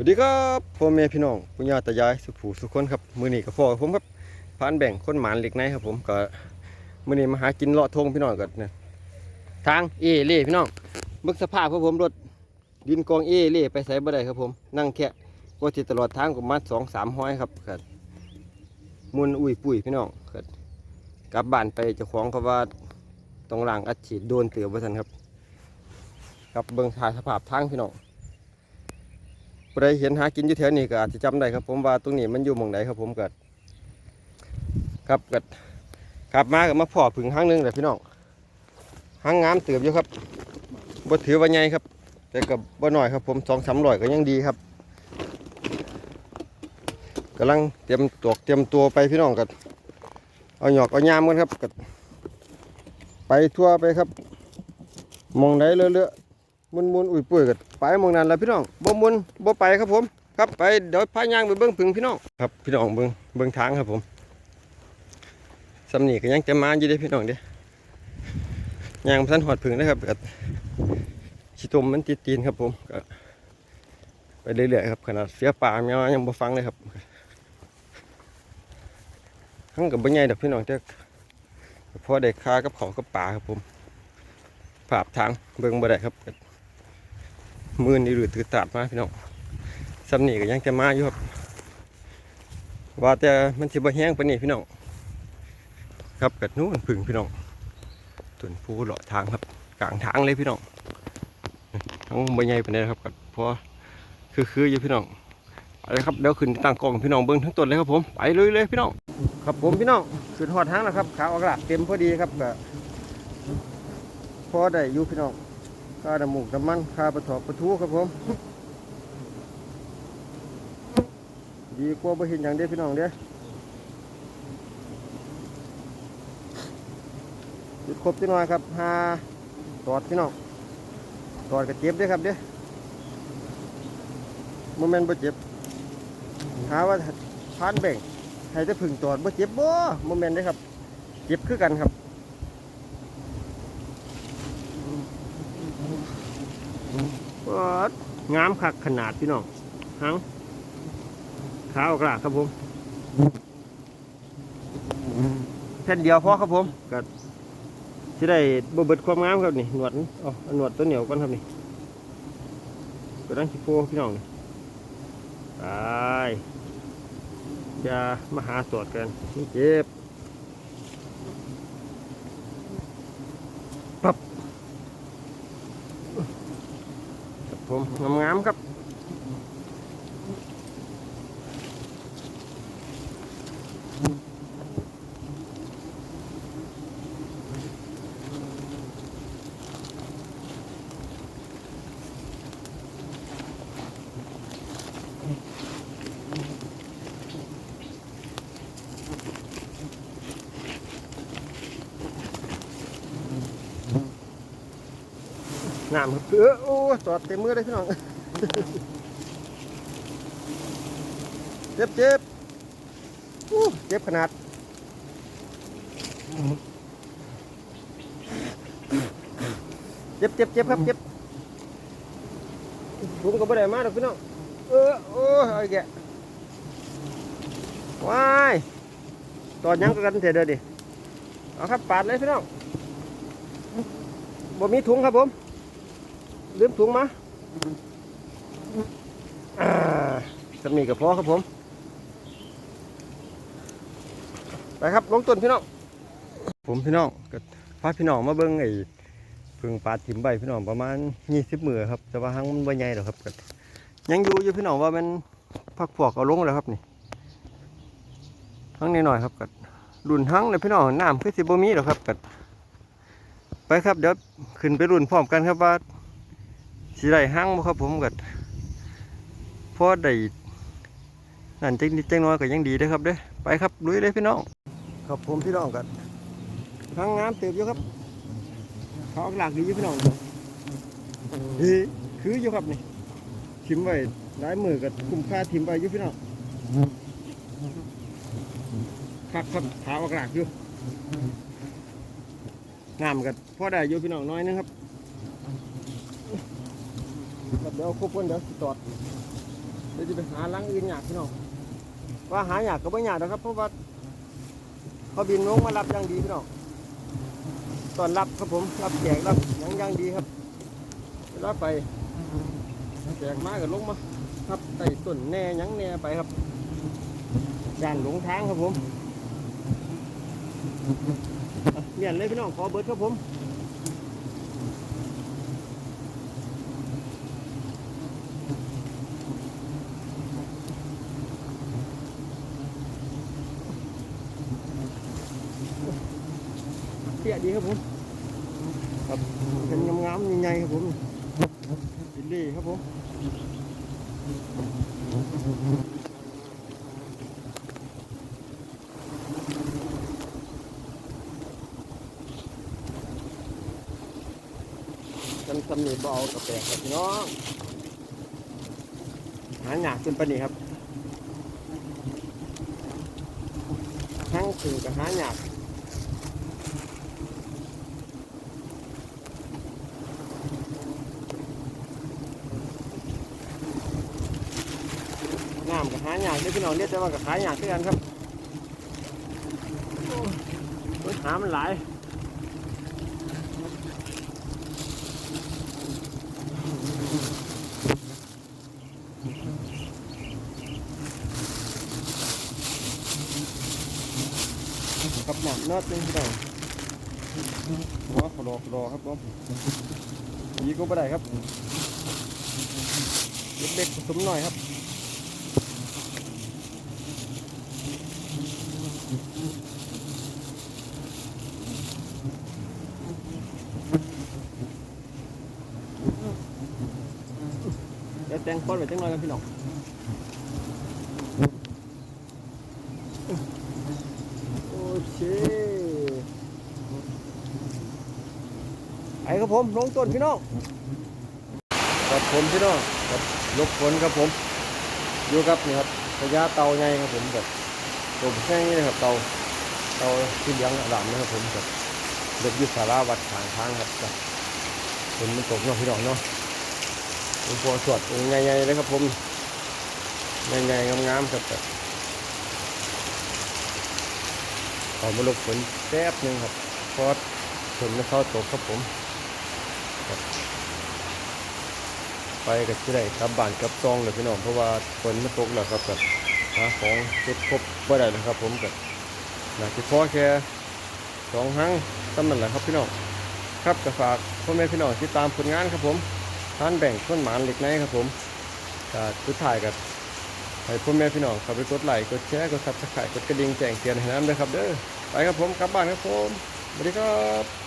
วัสดีครับพ่อแม่พี่น้องปุญญาตายายสุขผูสุขคนครับมือนี้กับพ่อกับผมครับพานแบ่งคนหมานเหล็กในครับ ผมก็มือนี้มาหากินเลาะทงพี่น้องกันนะทางเอเล่พี่น้องมึกสภาพครับผมรถดินกองเอเล่ไปใส่บ่ได้ครับผมนั่งแค่ก็ที่ตลอดทางประมาณสองสามห้อยครับครับมุนอุ้ยปุ้ยพี่น้องครับกลับบ้านไปเจ้าของเขาว่าต้องล้างอัดฉีดโดนเตือบว่าสันครับกับเบิ่งถ่ายสภาพทางพี่น้อง ผู้ใดเห็นหากินอยู่แถวนี้ก็อาจจะจำได้ครับ ผมว่าตรงนี้มันอยู่หมองไหนครับ ผมก็ครับก็ขับมากับมาพอผึ่งห้างหนึงเลยพี่น้องห้างงามเติบอยู่ครับบ่ถือว่าใหญ่ครับ แต่กับบ่หน้อยครับ ผมสองสามร้อยก็ยังดีครับกำลังเตรียมตัวเตรียมตัวไปพี่น้องกันเอาหยอกเอายามกันครับก็ไปทั่วไปครับมองไหนเลอะ มุนมุนอุ้ยปุ้ยกันไปมองนั้นแล้วพี่น้องบ่มุนบ่ไปครับผม ครับไปเดี๋ยวพายางไปเบิ้งผึ่งพี่น้องครับพี่น้องเบิ้งเบิ้งทางครับผมสำนีก็ยังจะมาอยู่เด้พี่น้องเด้ย่างพันหอดผึ่งนะครับกับขี้ตมมันติดตีนครับผมก็ไปเรื่อยๆครับขนาดเสียป่าแมวยังบ่ฟังเลยครับทั้งกับบ่ใหญ่ดอกพี่น้องแต่พอได้คากับเขาวกับป่าครับผมภาพทางเบิ่งบ่ได้ครับ มือนี่หรือถือตาดมาพี่น้องสำนีก็ยังจะมาอยู่ครับ ว่าแต่มันสิบ่แห้งปนนี้พี่น้อง ครับกัดนู้นพึ่งพี่น้องต้นผู้เลาะทางครับ กลางทางเลยพี่น้องทั้งใบใหญ่ปานนี้ครับกัดพอคือคืออยู่พี่น้องไปเลยครับเดี๋ยวขึ้นตั้งกล้องพี่น้องเบิ้งทั้งต้นเลยครับผมไปเลยเลยพี่น้อง ครับผมพี่น้องขึ้นหอดทางแล้วครับขาออกหลักเต็มพอดีครับก็พอได้อยู่พี่น้อง ค่าน้ำมูกน้ำมันค่าประถอบประทูครับผม ดีกว่าบ่เห็นอย่างเดียวพี่น้องเด้จุดครบจังหน่อยครับหาตอดพี่น้องตอดก็เจ็บเด้อครับเด้โมเมนต์บ่เจ็บหาว่าพานแบ่งให้จะผึ่งตอดบ่เจ็บบ่โมเมนต์เด้ครับ เจ็บคือกันครับ ปอด งามคักขนาดพี่น้องหังขาวกระครับผมแผ่นเดียวพอครับผมก็ที่ได้บเบิดความงามครับนี่หนวดอาเอหนวดตัวเหนียวก่อนครับนี่ก็ดังชิโฟพี่น้องนี่ไปจะมาหาตรวจกันเจ็บ ครับ ผมงามๆครับ งามครับเออโอ้ตอดเต็มมือเลยพี่น้องเจ็บเจ็บอู้เจ็บขนาดเจ็บเจ็บเจ็บครับเจ็บถุงก็ไม่ได้มาหรอกพี่น้องเออโอ้ยเอแกว้ายตอนยังกันเถอะเดี๋ยวดิเอาครับปาดเลยพี่น้องบ่มีถุงครับผม ลืมถุงมาอ่าสมีกับพ่อครับผม ไปครับลงต้นพี่น้อง ผมพี่น้องก็พาพี่น้องมาเบิ้งไอ้พึ่งปลาถิ่มใบพี่น้องประมาณยี่สิบมือครับ แต่ว่าหังมันใบใหญ่หรอกครับก็ยังอยู่อยู่พี่น้องว่ามันพักพวกเอาลงแล้วครับนี่หังนิดหน่อยครับกัดรุ่นหังเลยพี่น้องน้ำคือสิบมีหรอกครับกัดไปครับเดี๋ยวขึ้นไปรุ่นพร้อมกันครับว่า สิได้ห้างบ่ครับผมก็พอได้นั่นจังนิดจังน้อยก็ยังดีเด้อครับเด้อไปครับลุยเลยพี่น้องครับผมพี่น้องกันทางงามเติบอยู่ครับเขาหลักดีอยู่พี่น้องเฮ้คืออยู่ครับนี่ทิมไว้หลายมือกับคุ้มค่าทิมไว้อยู่พี่น้องครับครับขาออกหลักอยู่งามกันพอได้อยู่พี่น้องน้อยนึงครับ ครับเดี๋ยวครบคนเดี๋ยวสิจอดเดี๋ยวจะไปหาลังอื่นอยากพี่น้องว่าหาอยากก็ไม่อยากนะครับ เพราะว่าเขาบินลงมารับอย่างดีพี่น้องตอนรับครับผมรับแขกรับหยังอย่างดีครับเวลาไปแขกมากับลงมาครับไต่ต้นแน่ยังแน่ไปครับย่านหลงทางครับผมเมียนเลยพี่น้องขอเบิร์ดครับผม เตี้ยดีครับผมครับเป็นงามๆใหญ่ๆครับผมบิลลี่ครับผมจำสำนีบเอากระแปลกครับพี่น้องหาหยากจนปนนี้ครับทั้งถึงกับหาหยากน้ำกับหาห ยากเด้อพี่น้องเรียแต่ว่ากับหาหยากเท่ากันครับโอ้ยหามันหลายกับหนักนอดนึงพี่น้องหัวขอรอขอรอครับผมยีก็ไม่ได้ครับเล็กๆผสมหน่อยครับ แต่งก้อนไว้จังน่อยกันพี่น้องโอเคไอ้ครับผมลงต้นพี่น้องครับผมพี่น้องครับยกผลครับผมอยู่กับนี่ครับระยะเตาใหญ่ครับผมแบบตัวแค่นี้นะครับเตาเตาที่เลี้ยงหลามนะครับผมแบบเด็กอยุสาราวัดทางทางครับแบบฝนมันตกเนาะพี่น้องเนาะ หลวงพ่อสวดองค์ใหญ่ๆเลยครับผมใหญ่ๆงามๆครับขอมาลบฝนแป๊บหนึ่งครับพราะฝนไม่เข้าตกครับผม ไปกับที่ใดกลับบ้านกับซองเลยพี่น้องเพราะว่าฝนไมันตกแล้วครับกับหาของเก็บครบไม่ได้นะครับ ผมกับอยากจะพอแค่สองครั้งตั้นั่นแหละครับพี่น้องครับก็ฝากพ่อแม่พี่น้องติดตามผลงานครับผม ท่านแบ่งต้นหมานเหล็กในครับผมก็สุดท้ายกับให้พ่อแม่พี่น้องเข้าไปกดไลค์กดแชร์กดซับสไครต์กดกระดิ่งแจ้งเตือนให้น้ำด้วยครับเด้อไปครับผมกลับบ้านครับผมสวัสดีครับ